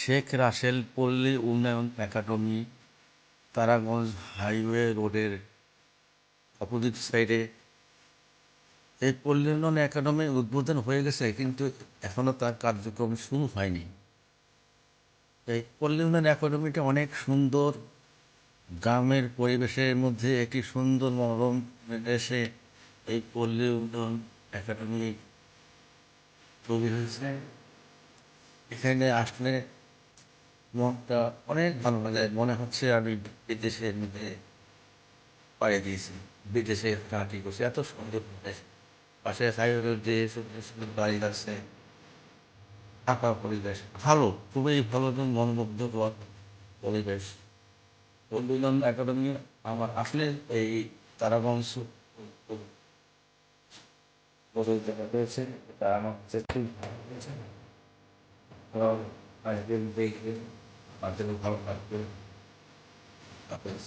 শেখ রাসেল পল্লী উন্নয়ন academy, Taraganj highway রোডের অপোজিট সাইডে। এই পল্লী উন্নয়ন একাডেমি উদ্বোধন হয়ে গেছে, কিন্তু এখনও তার কার্যক্রম শুরু হয়নি। এই পল্লী উন্নয়ন একাডেমিটা অনেক সুন্দর, গ্রামের পরিবেশের মধ্যে একটি সুন্দর মনোরম দেশে এই পল্লী উন্নয়ন একাডেমি তৈরি হয়েছে। এখানে আসলে মনটা অনেক ভালো লাগে। মনে হচ্ছে আমি বিদেশের মধ্যে পাড়ি দিয়েছি বিদেশে কাটি করছি। এত সুন্দর পাশে সাইডের যে সুন্দর সুন্দর বাড়ি আছে থাকা পরিবেশ। ভালো, খুবই ভালো মনোমুগ্ধকর পরিবেশ। পল্লীগঞ্জ একাডেমি আমার আসলে এই তারাগঞ্জ বদল জায়গা রয়েছে। এটা আমার কাছে খুব ভালো লেগেছে দেখে আমাদের ভালো হাফেজ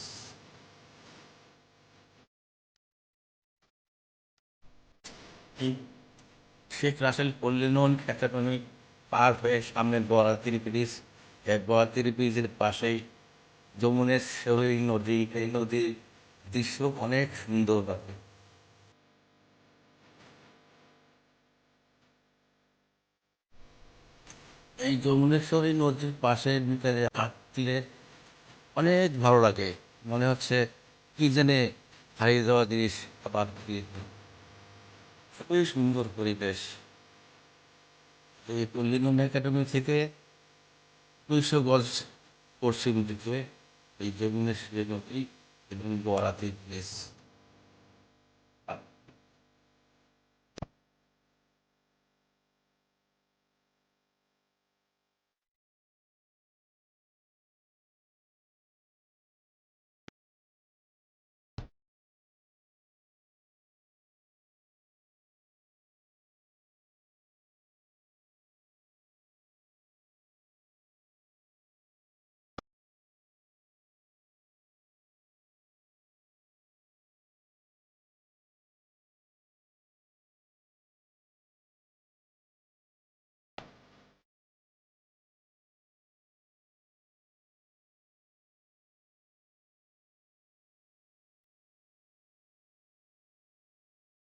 শেখ রাসেল পল্লী উন্নয়ন একাডেমি পার হয়ে সামনে বরাতির ব্রিজ এক বরাতির ব্রিজের পাশেই যমুনের সেই নদী, এই নদীর দৃশ্য অনেক সুন্দর লাগে। এই যমুনেশ্বরী নদীর পাশে ভিতরে হাঁটলে অনেক ভালো লাগে। মনে হচ্ছে কি জেনে হারিয়ে যাওয়া জিনিস আবার খুবই সুন্দর পরিবেশ। এই পল্লীগঞ্জ একাডেমি থেকে দুইশো গজ পশ্চিম দিকে এই যমুনেশ্বরী নদী এবং বরাতির প্লেস